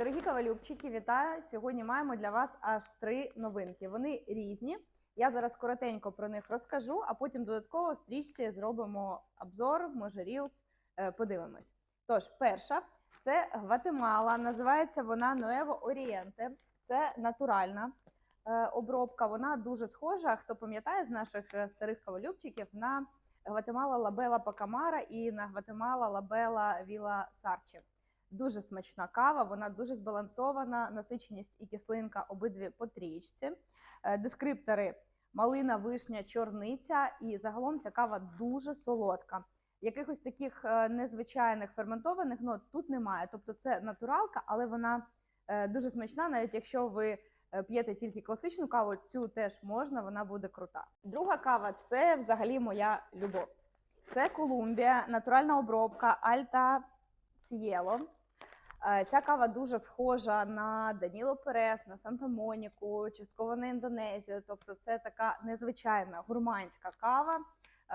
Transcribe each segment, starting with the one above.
Дорогі кавалюбчики, вітаю! Сьогодні маємо для вас аж три новинки. Вони різні. Я зараз коротенько про них розкажу, а потім додатково в стрічці зробимо обзор, може рілс, е, подивимось. Тож, перша це Гватемала. Називається вона Nuevo Oriente. Це натуральна е, обробка. Вона дуже схожа. Хто пам'ятає з наших е, старих кавалюбчиків на Гватемала Лабела Пакамара і на Гватемала Лабела Віла Сарчі. Дуже смачна кава, вона дуже збалансована, насиченість і кислинка обидві по трієчці. Е, Дескриптори малина, вишня, чорниця. І загалом ця кава дуже солодка. Якихось таких е, незвичайних ферментованих нот тут немає. Тобто це натуралка, але вона е, дуже смачна, навіть якщо ви п'єте тільки класичну каву, цю теж можна, вона буде крута. Друга кава це взагалі моя любов. Це Колумбія, натуральна обробка Альта Цієло. Е, Ця кава дуже схожа на Даніло Перес, на Санта-Моніку, частково на Індонезію. Тобто, це така незвичайна гурманська кава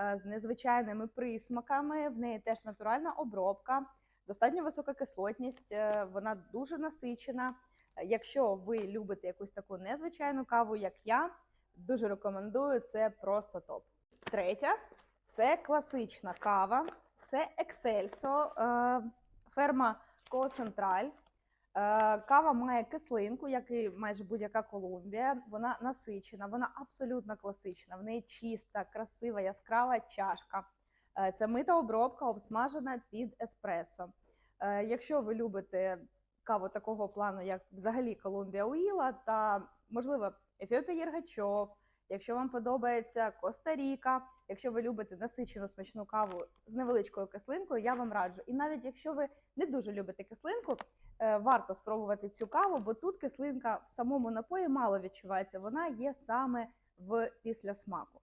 е, з незвичайними присмаками. В неї теж натуральна обробка, достатньо висока кислотність, е, вона дуже насичена. Якщо ви любите якусь таку незвичайну каву, як я, дуже рекомендую. Це просто топ. Третя це класична кава, це Ексельсо, ферма Коцентраль. Е, Кава має кислинку, як і майже будь-яка Колумбія. Вона насичена, вона абсолютно класична. В неї чиста, красива, яскрава чашка. Е, Це мита обробка, обсмажена під еспресо. Е, Якщо ви любите каву такого плану, як взагалі Колумбія Уіла, та можливо Ефіопія Єргачов, якщо вам подобається Коста-Ріка, якщо ви любите насичену смачну каву з невеличкою кислинкою, я вам раджу. І навіть якщо ви не дуже любите кислинку, е, варто спробувати цю каву, бо тут кислинка в самому напої мало відчувається. Вона є саме в післясмаку.